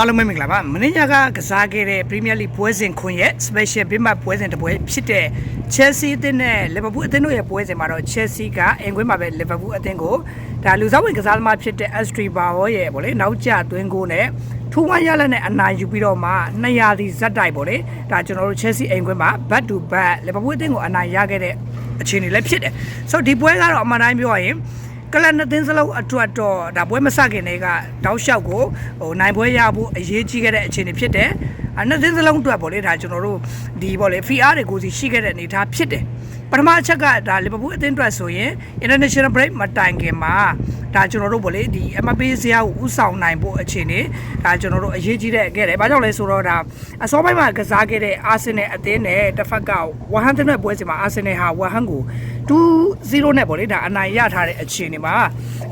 အားလုံးပဲမင်္ဂလာပါမင်းညာကကစားခဲ့တဲ့ Premier League ပွဲစဉ်ခွင်ရဲ့ Special Big Match ပွဲစဉ်တစ်ပွဲဖြစ်တဲ့ Chelsea အသင်းနဲ့ Liverpool အသင်းတို့ရဲ့ပွဲစဉ်မှာတော့ Chelsea ကအင်ကွင်းမှာပဲ Liverpool အသင်းကိုဒါလူစားဝင်ကစားသမားဖြစ်တဲ့ Astri Bauer ရဲ့ဗောလေနောက်ကျသွင်းကိုနဲ့ထူဝမ်းရလက်နဲ့အနိုင်ယူပြီးတော့မှ200ဒီဇက်တိုက်ဗောလေဒါကျွန်တော်တို့ Chelsea အင်ကွင်းမှာ back to back Liverpool အသင်းကိုအနိုင်ရခဲ့တဲ့အခြေအနေလည်းဖြစ်တယ်ဆိုတော့ဒီပွဲကတော့အမှန်တိုင်းပြောရရင် ကလပ်နှစ်သင်းစလုံးအတွက်တော့ဒါပွဲမစခင်တည်းကတောက်လျှောက်ကိုဟိုနိုင်ပွဲရဖို့အရေးကြီးခဲ့တဲ့အခြေအနေဖြစ်တယ်။အ နှစ်သင်းစလုံးအတွက်ပေါ့လေဒါကျွန်တော်တို့ဒီပေါ့လေ FIR တွေကိုစီရှိခဲ့တဲ့အနေအထားဖြစ်တယ်။ပထမအချက်ကဒါလီဗာပူးအသင်းအတွက်ဆိုရင် international break မတိုင်ခင်မှာဒါကျွန်တော်တို့ပေါ့လေဒီ MPP ဇာတ်ကိုဥဆောင်နိုင်ဖို့အခြေအနေဒါကျွန်တော်တို့အရေးကြီးတဲ့ခဲ့တယ်။ဘာကြောင့်လဲဆိုတော့ဒါအစောပိုင်းမှာကစားခဲ့တဲ့အာဆင်နယ်အသင်းနဲ့တစ်ဖက်ကဝဟန်တဲ့ပွဲစီမှာအာဆင်နယ်ဟာဝဟန်ကို2-0နဲ့ပေါ့လေဒါအနိုင်ရထားတဲ့အခြေအနေမှာ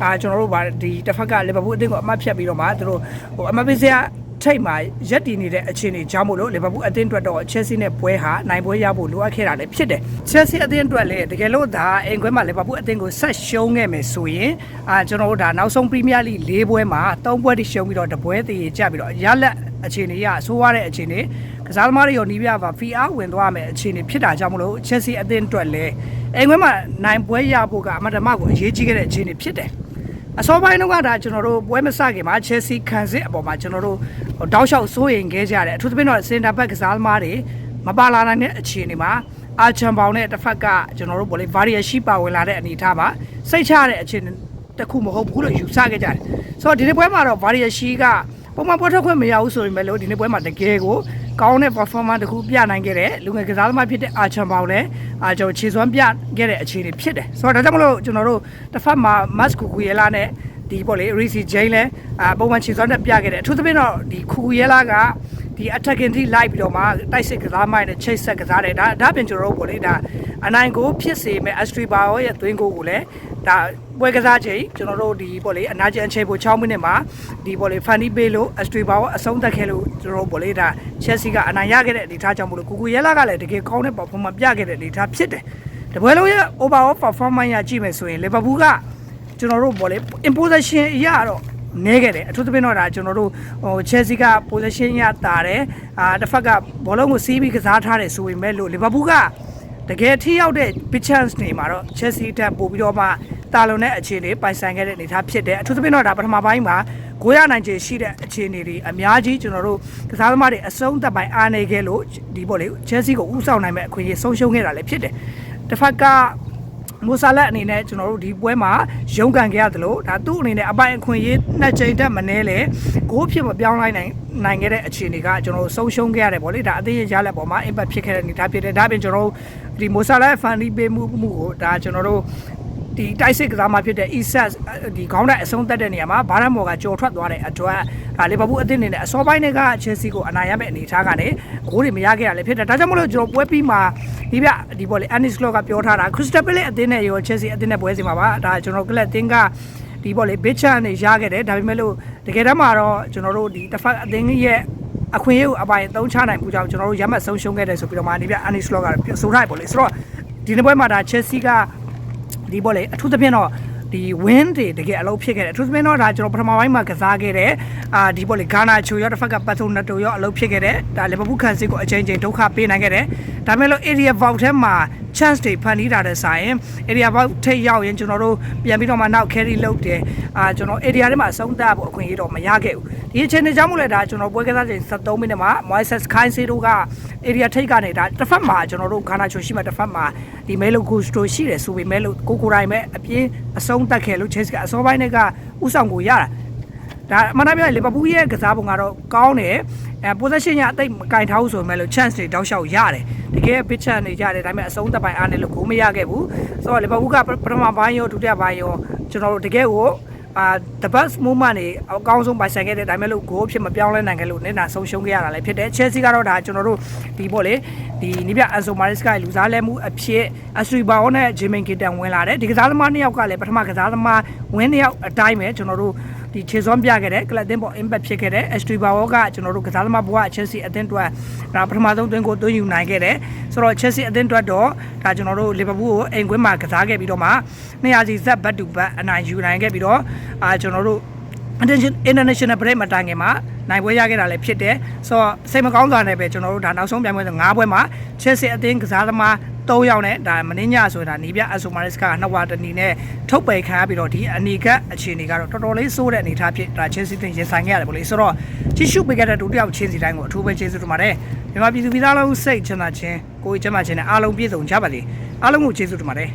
အာကျွန်တော်တို့ဗာဒီတစ်ဖက်ကလီဗာပူးအသင်းကိုအမှတ်ဖြတ်ပြီးတော့မှသူတို့ဟိုအမှတ်ပေးစရာ ထိတ်မှာရက်တည်နေတဲ့အခြေအနေကြောင့်မို့လို့လီဗာပူးအသင်းအတွက်တော့ချက်စီနဲ့ပွဲဟာနိုင်ပွဲရဖို့လိုအပ်ခဲ့တာလည်းဖြစ်တယ်ချက်စီအသင်းအတွက်လည်းတကယ်လို့ဒါအင်ကွဲမှာလီဗာပူးအသင်းကိုဆက်ရှုံးခဲ့မယ်ဆိုရင်အာကျွန်တော်တို့ဒါနောက်ဆုံးပရီးမီးယားလိ၄ပွဲမှာ၃ပွဲတိရှုံးပြီးတော့တပွဲတည်ကြပြီးတော့ရလက်အခြေအနေရအဆိုးရတဲ့အခြေအနေကစားသမားတွေရောနီးပြပါ FIR ဝင်သွားမယ်အခြေအနေဖြစ်တာကြောင့်မလို့ချက်စီအသင်းအတွက်လည်းအိမ်ခွဲမှာနိုင်ပွဲရဖို့ကအမတမကိုအရေးကြီးခဲ့တဲ့အခြေအနေဖြစ်တယ် အစောပိုင်းတော့ကဒါကျွန်တော်တို့ပွဲမစခင်မှာ Chelsea ခံစစ်အပေါ်မှာကျွန်တော်တို့တောက်လျှောက်စိုးရင်ခဲ့ကြတယ်အထူးသဖြင့်တော့ center back ကစားသမားတွေမပါလာနိုင်တဲ့အခြေအနေမှာအာချန်ပေါင်နဲ့တစ်ဖက်ကကျွန်တော်တို့ဗောလေ variation ရှိပါဝင်လာတဲ့အနေအထားပါစိတ်ချတဲ့အခြေအနေတစ်ခုမဟုတ်ဘူးလို့ယူဆခဲ့ကြတယ်ဆိုတော့ဒီနေ့ပွဲမှာတော့ variation ကပုံမှန်ပွဲထွက်ခွင့်မရဘူးဆိုရင်ပဲလို့ဒီနေ့ပွဲမှာတကယ်ကို ကောင်းတဲ့ performance တစ်ခုပြနိုင်ခဲ့တဲ့လူငယ်ကစားသမားဖြစ်တဲ့အာချန်ပေါင်လည်းအာကျွန်တော်ခြေစွမ်းပြခဲ့တဲ့အခြေအနေဖြစ်တယ်ဆိုတော့ဒါကြောင့်မလို့ကျွန်တော်တို့တစ်ဖက်မှာ mask ကူကူရဲလာနဲ့ဒီပေါ့လေ Reece Jane လည်းအာပုံမှန်ခြေစွမ်းနဲ့ပြခဲ့တယ်အထူးသဖြင့်တော့ဒီကူကူရဲလာကဒီ attacking ထိလိုက်ပြီးတော့မှတိုက်စစ်ကစားမိုင်းနဲ့ချိတ်ဆက်ကစားတယ်ဒါဒါပြင်ကျွန်တော်တို့ပေါ့လေဒါအနိုင်ကိုဖြစ်စေမဲ့ Astri Bao ရဲ့သွင်းကိုကိုလည်းဒါ ပွဲကစားချိန်ကျွန်တော်တို့ဒီပေါ့လေအနာကျန်ချိန်ပို6မိနစ်မှာဒီပေါ့လေ Fanny Bay လို့ Astri Bao အဆုံးသတ်ခဲ့လို့ကျွန်တော်တို့ပေါ့လေဒါ Chelsea ကအနိုင်ရခဲ့တဲ့အနေအထားကြောင့်မလို့ကိုကိုရဲလာကလည်းတကယ်ကောင်းတဲ့ performance ပြခဲ့တဲ့အနေအထားဖြစ်တယ်တပွဲလုံးရဲ့ overall performance ရကြည့်မယ်ဆိုရင် Liverpool ကကျွန်တော်တို့ပေါ့လေ imposition အရတော့နေခဲ့တယ်အထူးသဖြင့်တော့ဒါကျွန်တော်တို့ဟို Chelsea က possession ရတာတယ်အာတစ်ဖက်ကဘောလုံးကိုစီးပြီးကစားထားတယ်ဆိုပေမဲ့လို့ Liverpool ကတကယ်ထိရောက်တဲ့ big chance တွေမှာတော့ Chelsea တက်ပို့ပြီးတော့မှ တာလွန်တဲ့အခြေအနေပိုင်ဆိုင်ခဲ့တဲ့အနေအထားဖြစ်တယ်အထူးသဖြင့်တော့ဒါပထမပိုင်းမှာကိုရနိုင်ခြေရှိတဲ့အခြေအနေတွေအများကြီးကျွန်တော်တို့ကစားသမားတွေအဆုံးသက်ပိုင်းအားနေခဲ့လို့ဒီပေါ့လေ Chelsea ကိုဥဆောင်နိုင်မဲ့အခွင့်အရေးဆုံးရှုံးခဲ့တာလည်းဖြစ်တယ်တစ်ဖက်ကမိုဆာလက်အနေနဲ့ကျွန်တော်တို့ဒီပွဲမှာရုန်းကန်ခဲ့ရတယ်လို့ဒါသူ့အနေနဲ့အပိုင်အခွင့်အရေးနှစ်ချိန်တက်မနေလေဂိုးဖြစ်မပြောင်းလိုက်နိုင်နိုင်ခဲ့တဲ့အခြေအနေကကျွန်တော်တို့ဆုံးရှုံးခဲ့ရတယ်ဗောလေဒါအသေးရလက်ပေါ်မှာ impact ဖြစ်ခဲ့တဲ့အနေအထားဖြစ်တယ်ဒါပြင်ကျွန်တော်တို့ဒီမိုဆာလက်ဖန်ဒီပေးမှုမှုကိုဒါကျွန်တော်တို့ ဒီတိုက်စစ်ကစားမှဖြစ်တဲ့ ESAS ဒီခေါင်းတိုက်အဆုံးသက်တဲ့နေရာမှာဘာရမော်ကကြော်ထွက်သွားတဲ့အတွက်ဒါလီဗာပူးအသင်းအနေနဲ့အစောပိုင်းတွေက Chelsea ကိုအနိုင်ရမယ့်အနေအထားကနေဂိုးတွေမရခဲ့ရလည်းဖြစ်တယ်ဒါကြောင့်မလို့ကျွန်တော်ပွဲပြီးမှာဒီပြဒီပေါ်လေ Anis Law ကပြောထားတာ Crystal Palace အသင်းနဲ့ရော Chelsea အသင်းနဲ့ပွဲစီမှာပါဒါကျွန်တော်ကလပ်အသင်းကဒီပေါ်လေ big chance နေရခဲ့တယ်ဒါပေမဲ့လို့တကယ်တမ်းမှာတော့ကျွန်တော်တို့ဒီတစ်ဖက်အသင်းရဲ့အခွင့်အရေးကိုအပိုင်သုံးချနိုင်မှုကြောင့်ကျွန်တော်တို့ရမှတ်ဆုံးရှုံးခဲ့တယ်ဆိုပြီးတော့မှဒီပြ Anis Law ကဆိုထားပေါ့လေဆိုတော့ဒီနေ့ပွဲမှာဒါ Chelsea က ဒီပေါ်လေအထူးသဖြင့်တော့ဒီ win တွေတကယ်အလုပ်ဖြစ်ခဲ့တယ်အထူးသဖြင့်တော့ဒါကျွန်တော်ပထမပိုင်းမှာကစားခဲ့တဲ့အာဒီပေါ်လေဂါနာချိုရောတစ်ဖက်ကပတ်ထုံနတိုရောအလုပ်ဖြစ်ခဲ့တယ်ဒါလီဗာပူးခံစစ်ကိုအချိန်ချင်းဒုက္ခပေးနိုင်ခဲ့တယ်ဒါပေမဲ့လို့ area vault ထဲမှာ chance တွေဖန်တီးတာတဲ့ဆိုင် area vault ထိပ်ရောက်ရင်ကျွန်တော်တို့ပြန်ပြီးတော့မှနောက် carry လုပ်တယ်အာကျွန်တော် area ထဲမှာအဆုံးသတ်ဖို့အခွင့်အရေးတော့မရခဲ့ဘူးဒီအချိန်တွေကြောင့်မို့လဲဒါကျွန်တော်ပွဲကစားချိန်73မိနစ်မှာ Moises Kainse တို့က area ထိပ်ကနေဒါတစ်ဖက်မှာကျွန်တော်တို့ဂါနာချိုရှိမှတစ်ဖက်မှာဒီမဲလိုကိုစတိုရှိတယ်ဆိုပေမဲ့လို့ကိုကိုတိုင်းပဲအပြင်းအဆုံးသတ်ခဲ့လို့ Chelsea ကအစောပိုင်းတွေကဥဆောင်ကိုရတာ ဒါအမှန်တမ်းပြောရင်လီဗာပူးရဲ့ကစားပုံကတော့ကောင်းတယ်အဲ possession ရအသိမကင်ထားဘူးဆိုပေမဲ့လို့ chance တွေတောက်လျှောက်ရတယ်တကယ် big chance တွေရတယ်ဒါပေမဲ့အဆုံးသက်ပိုင်းအားနဲ့လို့ဂိုးမရခဲ့ဘူးဆိုတော့လီဗာပူးကပထမပိုင်းရောဒုတိယပိုင်းရောကျွန်တော်တို့တကယ်ကိုအာ the best movement တွေအကောင်းဆုံးပိုင်ဆိုင်ခဲ့တဲ့ဒါပေမဲ့လို့ဂိုးဖြစ်မပြောင်းလဲနိုင်ခဲ့လို့နည်းနာဆုံးရှုံးခဲ့ရတာလည်းဖြစ်တယ် Chelsea ကတော့ဒါကျွန်တော်တို့ဒီပေါ့လေဒီနိပြအန်ဆိုမာရစ်ကလူစားလဲမှုအဖြစ်အစထရီဘာဝနဲ့ဂျီမင်ကီတန်ဝင်လာတယ်ဒီကစားသမားနှစ်ယောက်ကလည်းပထမကစားသမားဝင်းနှစ်ယောက်အတိုင်းပဲကျွန်တော်တို့ ဒီခြေစွမ်းပြခဲ့တဲ့ကလပ်တင်ပေါ် impact ဖြစ်ခဲ့တဲ့ Astri Bao ကကျွန်တော်တို့ကစားသမားဘဝ Chelsea အသင်းအတွက်ဒါပထမဆုံးသွင်းကိုသွင်းယူနိုင်ခဲ့တယ်ဆိုတော့ Chelsea အသင်းအတွက်တော့ဒါကျွန်တော်တို့ Liverpool ကိုအိမ်ကွင်းမှာကစားခဲ့ပြီးတော့မှ200စီဇက်ဘတ်တူဘတ်အနိုင်ယူနိုင်ခဲ့ပြီးတော့အာကျွန်တော်တို့ international break မှာတိုင်ငင်မှာနိုင်ပွဲရခဲ့တာလည်းဖြစ်တယ်ဆိုတော့စိတ်မကောင်းစွာနဲ့ပဲကျွန်တော်တို့ဒါနောက်ဆုံးပြိုင်ပွဲဆို9ပွဲမှာ Chelsea အသင်းကစားသမား 3ယောက်နဲ့ဒါမင်းညဆိုတာနီးပြအဆိုမာရစ်ကနှစ်ဝါတနီနဲ့ထုတ်ပယ်ခံရပြီးတော့ဒီအနီကအခြေအနေကတော့တော်တော်လေးစိုးတဲ့အနေအထားဖြစ်ဒါ Chelsea တင်ရင်ဆိုင်ခဲ့ရတယ်ပေါ့လေဆိုတော့ကြည့်ရှုပေးခဲ့တဲ့ဒုတိယချင်းစီတိုင်းကိုအထူးပဲကျေးဇူးတင်ပါတယ်မြန်မာပြည်သူပြည်သားလုံးစိတ်ချမ်းသာခြင်းကိုယ်ကျမ်းမာခြင်းနဲ့အားလုံးပြည့်စုံကြပါစေအားလုံးကိုကျေးဇူးတင်ပါတယ်